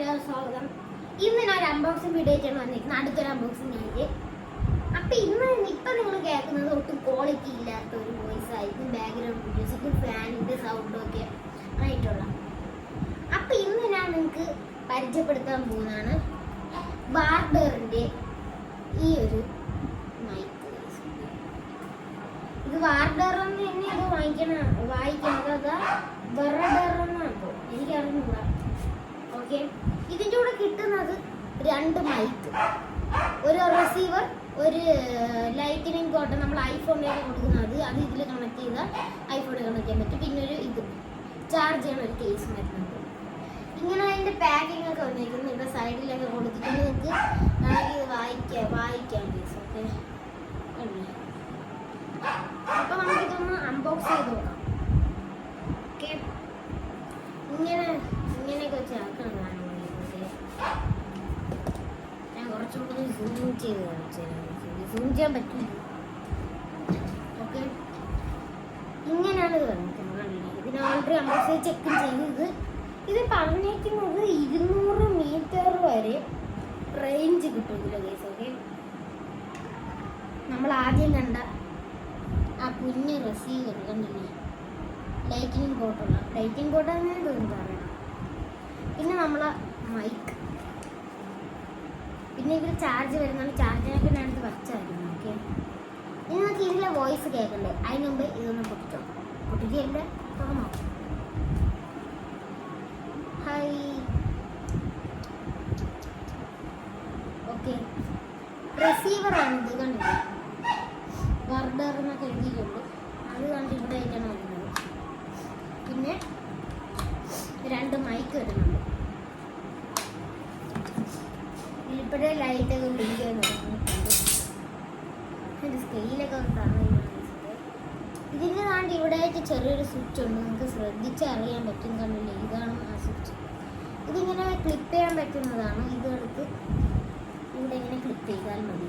എല്ലാവരും സ്വാഗതം ഇന്ന് ഞാൻ ഒരു അൺബോക്സിംഗ് വീഡിയോ ആയിട്ടാണ് വന്നിരിക്കുന്നത്. അടുത്തൊരു അൺബോക്സിംഗ് വീഡിയോ അപ്പൊ ഇന്ന് ഇപ്പൊ നിങ്ങൾ കേൾക്കുന്നത് ഒട്ടും ക്വാളിറ്റി ഇല്ലാത്ത ഒരു വോയിസ് ആയിരിക്കും ബാക്ക്ഗ്രൗണ്ട് വീഡിയോസ് ഒക്കെ ഫാനിന്റെ സൗണ്ടും ഒക്കെ ആയിട്ടുള്ള. അപ്പൊ ഇന്ന് ഞാൻ നിങ്ങൾക്ക് പരിചയപ്പെടുത്താൻ പോകുന്നതാണ് ബാർബറിന്റെ ഈ ഒരു മൈക്ക് ഇത് വാർഡർ തന്നെ അത് വാങ്ങിക്കണം വായിക്കുന്നത് അതാ വെറുതെ എനിക്കറിഞ്ഞില്ല ഓക്കെ? ഇതിന്റെ കൂടെ കിട്ടുന്നത് രണ്ട് മൈക്ക് ഒരു റിസീവർ ഒരു ലൈറ്റിനിങ് കോട്ട നമ്മൾ ഐഫോണിലേക്ക് കൊടുക്കുന്നത്. അത് ഇതിൽ കണക്ട് ചെയ്താൽ ഐഫോണിൽ കണക്ട് ചെയ്യാൻ പറ്റും. പിന്നെ ഒരു ഇത്. ചാർജ് ചെയ്യണ ഒരു കേസ് വരുന്നുണ്ട്. ഇങ്ങനെ അതിന്റെ പാക്കിംഗ് ഒക്കെ വന്നിരിക്കുന്നു ഇവിടെ സൈഡിലൊക്കെ കൊടുത്തിട്ടുണ്ട് നിങ്ങൾക്ക് വേണമെങ്കിൽ വായിക്കാം വായിക്കാം കേസ് ഓക്കെ? അപ്പൊ നമുക്കിതൊന്ന് അൺബോക്സ് ചെയ്ത് നോക്കാം. ഓക്കെ? ഇങ്ങനെ ഇങ്ങനെയൊക്കെ വെച്ച് ആക്കണം ഞാൻ ഞാൻ കുറച്ചുകൂടി സൂം ചെയ്ത് കാണിച്ചു സൂം ചെയ്യാൻ പറ്റില്ല ഓക്കെ ഇങ്ങനെയാണ് ഇത് കാണിക്കുന്നത്? ഇതിന് ഓൾറെഡി അൺബോക്സ് ചെക്ക് ചെയ്ത് ഇത് പറഞ്ഞേക്കുന്നത് ഇരുന്നൂറ് മീറ്റർ വരെ റേഞ്ച് കിട്ടും ഇതിലെ കേസ് ഓക്കെ നമ്മൾ ആദ്യം കണ്ട ആ കുഞ്ഞ് റിസീവർ കണ്ടില്ലേ ലൈറ്റിംഗ് ബോട്ടുള്ള ലൈറ്റിംഗ് ബോട്ടാണ് ഞാൻ തോന്നുന്നു പറയണം പിന്നെ നമ്മളെ മൈക്ക് പിന്നെ ഇതിൽ ചാർജ് വരുന്നുണ്ട് ചാർജിനൊക്കെ ഞാൻ എടുത്ത് വച്ചായിരുന്നു ഓക്കെ ഇനി നമുക്ക് ഇതിലെ വോയിസ് കേൾക്കണ്ടേ? അതിന് മുമ്പ് ഇതൊന്ന് പൊട്ടിച്ചോ? പൊട്ടിക്കല്ല തുറന്നോ ഹൈ ഓക്കെ റിസീവർ ആണ് ഇത് കണ്ടില്ല? വർഡർ എന്നൊക്കെ എഴുതിയിട്ടുണ്ട്. അത് കണ്ടിട്ട് ഇവിടെ ആയിട്ടാണ് വരുന്നത് പിന്നെ രണ്ട് മൈക്ക് വരുന്നുണ്ട്. ഇപ്പോഴേ ലൈറ്റൊക്കെ പിടിക്കാൻ ഒരു സ്കെയിലൊക്കെ കാണുന്നത് ഇതിന് താണ്ട് ഇവിടെ ആയിട്ട് ചെറിയൊരു സ്വിച്ച് ഉണ്ട്. നിങ്ങൾക്ക് ശ്രദ്ധിച്ച് അറിയാൻ പറ്റും. കണ്ടില്ലേ ഇതാണ് ആ സ്വിച്ച് ഇതിങ്ങനെ ക്ലിപ്പ് ചെയ്യാൻ പറ്റുന്നതാണ്. ഇത് എടുത്ത് ഇവിടെ ഇങ്ങനെ ക്ലിപ്പ് ചെയ്താൽ മതി.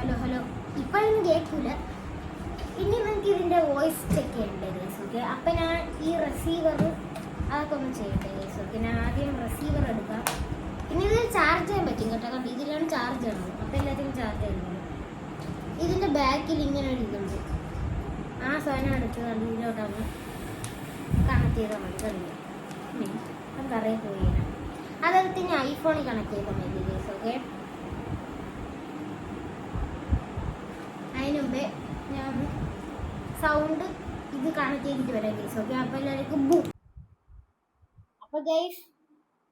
ഹലോ ഹലോ ഇപ്പോഴൊന്നും കേൾക്കില്ല ഇനി നമുക്ക് ഇതിന്റെ വോയിസ് ചെക്ക് ചെയ്യേണ്ടത് ഓക്കെ അപ്പം ഞാൻ ഈ റിസീവർ അതൊക്കെ ഒന്ന് ചെയ്യട്ടെ ഗൈസ് ഞാൻ ആദ്യം റിസീവർ എടുക്കാം പിന്നെ ഇതിൽ ചാർജ് ചെയ്യാൻ പറ്റും കേട്ടോ. കാരണം ഇതിലാണ് ചാർജ് ചെയ്യണം അപ്പം എല്ലാത്തിനും ചാർജ് ചെയ്യുന്നത് ഇതിന്റെ ബാക്കിൽ ഇങ്ങനെ ഒരു ഇതുണ്ട്. ആ സാധനം എടുത്ത് ഇതിലോട്ടാണ് കണക്ട് ചെയ്താൽ മതി. കണ്ടില്ല അതറിയാൻ പോയി അതെടുത്ത് ഞാൻ ഐഫോണിൽ കണക്ട് ചെയ്താൽ മതി ഗൈസ് ഓക്കെ? അതിനുമുമ്പേ ഞാൻ സൗണ്ട് ഇത് കണക്ട് ചെയ്തിട്ട് വരാം ഗൈസ് ഓക്കെ? അപ്പോൾ എല്ലാവർക്കും ബു അപ്പോൾ ഗൈസ്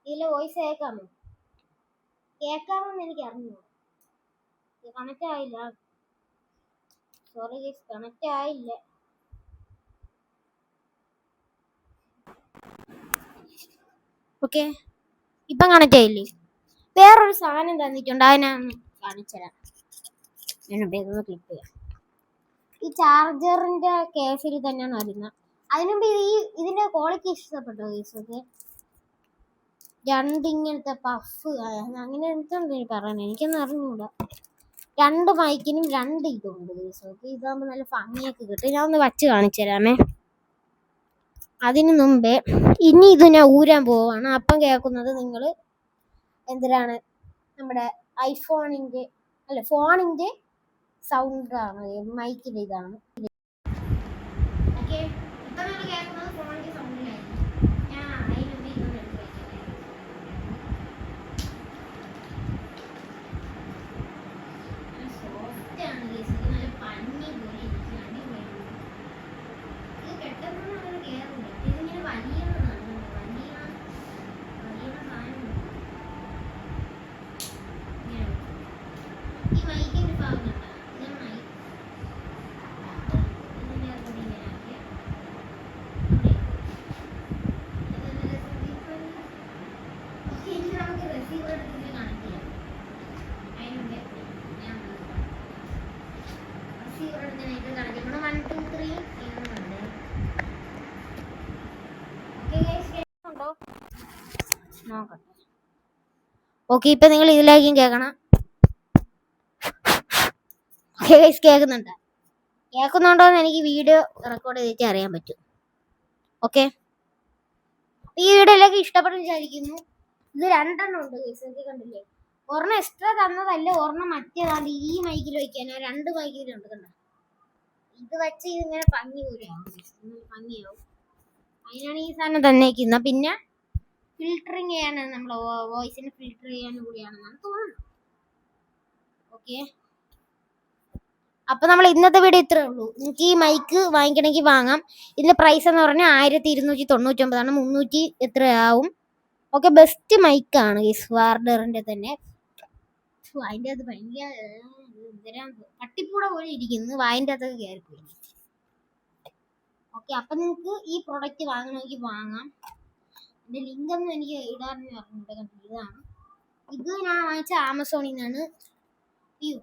ഇതിലെ വോയിസ് കേൾക്കാമോ? കേൾക്കാമെന്ന് എനിക്ക് അറിഞ്ഞു കണക്റ്റ് ആയില്ല. സോറി ഗൈസ് കണക്റ്റ് ആയില്ല. ഓക്കെ ഇപ്പം കണക്റ്റ് ആയില്ലേ? വേറൊരു സാധനം തന്നിട്ടുണ്ട്. അതിനൊന്ന് കാണിച്ചുതരാം. ഞാൻ വേഗം ക്ലിക്ക് ചെയ്യാം ഈ ചാർജറിന്റെ കേസിൽ തന്നെയാണ് വരുന്നത്. അതിനുമ്പ് ഈ ഇതിന്റെ ക്വാളിറ്റി ഇഷ്ടപ്പെട്ടോ കേസൊക്കെ രണ്ട് ഇങ്ങനത്തെ പഫ് അങ്ങനെ എന്തുണ്ട് പറയാൻ? എനിക്കൊന്നും അറിഞ്ഞൂടാ. രണ്ട് മൈക്കിനും രണ്ട് ഇതുണ്ട് ദിവസമൊക്കെ ഇതാകുമ്പോൾ നല്ല ഭംഗിയൊക്കെ കിട്ടും. ഞാൻ ഒന്ന് വച്ച് കാണിച്ചു തരാമേ. അതിനു മുമ്പേ ഇനി ഇത് ഞാൻ ഊരാൻ പോവാണ്. അപ്പം കേൾക്കുന്നത് നിങ്ങൾ എന്തിനാണ്? നമ്മുടെ ഐഫോണിന്റെ അല്ല ഫോണിന്റെ സൗണ്ടാണ് മൈക്കിന്റെ ഇതാണ് ഓക്കെ ഇപ്പൊ നിങ്ങൾ കേൾക്കുന്നത് ഫോണിന്റെ സൗണ്ടിലായിരിക്കും ഞാൻ അതിനുമ്പ് ഇതൊന്ന് എടുത്ത് വെക്കട്ടെ. നല്ല soft ആണ് guys. ഇത് നല്ല പഞ്ഞി പോലെ ഇരിക്കും. അടിപൊളിയാണ്. ഇത് പെട്ടെന്നൊന്നും അങ്ങനെ കേറില്ല. ഇതിങ്ങനെ വലിയുന്നതാണ്. വലിയ വലിയുന്ന സാധനമാണ്. ഇങ്ങനെ. ഈ മൈക്കിന്റെ ഭാഗം കണ്ടോ? ഇതാണ് മൈക്ക്. ഇതിന്റെ കൂടെ ഇങ്ങനെ ആക്കിയ. ഇവിടെ. ഇത് നല്ല receiver. ഓക്കേ, ഇനി നമുക്ക് receiver എടുത്തിട്ട് connect ചെയ്യാം. അതിനുമുമ്പേ ഞാൻ receiver എടുത്ത് ഞാൻ ഇത് connect ചെയ്യണം. ഇവിടെ one, two, three എന്നുണ്ട്. ഓക്കേ ഓക്കെ ഇപ്പൊ നിങ്ങൾ ഇതിലേക്കും കേൾക്കണം. ഗൈസ് കേൾക്കുന്നുണ്ട്. കേൾക്കുന്നുണ്ടോ എന്ന് എനിക്ക് വീഡിയോ റെക്കോർഡ് ചെയ്തിട്ട് അറിയാൻ പറ്റും. ഓക്കെ ഈ വീഡിയോയിലേക്ക് ഇഷ്ടപ്പെട്ടു വിചാരിക്കുന്നു. ഇത് രണ്ടെണ്ണം ഉണ്ട് ഗൈസ് കണ്ടില്ലേ? ഒരെണ്ണം എക്സ്ട്രാ തന്നതല്ല ഒരെണ്ണം മറ്റേതാണ്ട് ഈ മൈക്കിൽ വയ്ക്കാൻ രണ്ട് മൈക്കിലുണ്ട് കണ്ട? വെച്ച് ഇതിങ്ങനെ ഭംഗി ഭംഗിയാവും അതിനാണ് ഈ സാധനം തന്നേക്കുന്നത്. പിന്നെ ഫിൽറ്ററിങ് ചെയ്യാനാണ് നമ്മൾ വോയിസിനെ ഫിൽറ്റർ ചെയ്യാനും കൂടിയാണെന്നാണ് തോന്നുന്നത്. ഓക്കെ അപ്പൊ നമ്മൾ ഇന്നത്തെ വീഡിയോ ഇത്രേ ഉള്ളൂ. നിങ്ങൾക്ക് ഈ മൈക്ക് വാങ്ങിക്കണമെങ്കിൽ വാങ്ങാം. ഇതിന്റെ പ്രൈസ് എന്ന് പറഞ്ഞാൽ ആയിരത്തി ഇരുന്നൂറ്റി തൊണ്ണൂറ്റൊമ്പതാണ് മുന്നൂറ്റി എത്രയാവും. ഓക്കെ ബെസ്റ്റ് മൈക്കാണ് ഈ സ്വാർഡറിന്റെ തന്നെ. ഫു, അതിന്റെ അത് ഭയങ്കര പട്ടിപ്പൂടെ പോലെ ഇരിക്കുന്നു. വായിന്റെ അകത്തൊക്കെ കയറിപ്പോയി ഓക്കെ അപ്പൊ നിങ്ങൾക്ക് ഈ പ്രൊഡക്റ്റ് വാങ്ങണമെങ്കിൽ വാങ്ങാം. എന്റെ ലിങ്ക് ഒന്നും എനിക്ക് ഇടാറെന്ന് പറഞ്ഞിട്ടുണ്ട് ഇതാണ് ഇത് ഞാൻ വാങ്ങിച്ച ആമസോണിൽ നിന്നാണ്. അയ്യോ.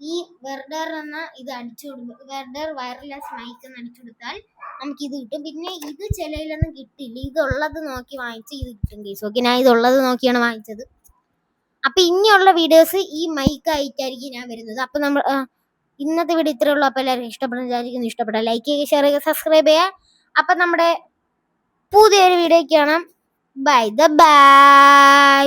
ഈ വെർഡർ എന്ന ഇത് അടിച്ചു കൊടുക്കും. വെർഡർ വയർലെസ് മൈക്ക് എന്ന് അടിച്ചു കൊടുത്താൽ നമുക്ക് ഇത് കിട്ടും. പിന്നെ ഇത് ചിലയിലൊന്നും കിട്ടില്ല ഇതുള്ളത് നോക്കി വാങ്ങിച്ച് ഇത് കിട്ടും കേസ് ഓക്കെ ഞാൻ ഇതുള്ളത് നോക്കിയാണ് വാങ്ങിച്ചത്. അപ്പൊ ഇനിയുള്ള വീഡിയോസ് ഈ മൈക്ക് ആയിട്ടായിരിക്കും ഞാൻ വരുന്നത്. അപ്പൊ നമ്മൾ ഇന്നത്തെ വീഡിയോ ഇത്രേ ഉള്ളൂ. അപ്പൊ എല്ലാവർക്കും ഇഷ്ടപ്പെടുന്ന വിചാരിക്കുന്നു. ഇഷ്ടപ്പെട്ടാൽ ലൈക്ക് ചെയ്യുക ഷെയർ ചെയ്യുക സബ്സ്ക്രൈബ് ചെയ്യുക. അപ്പൊ നമ്മുടെ പുതിയൊരു വീഡിയോ കാണാം ബൈ ദ ബൈ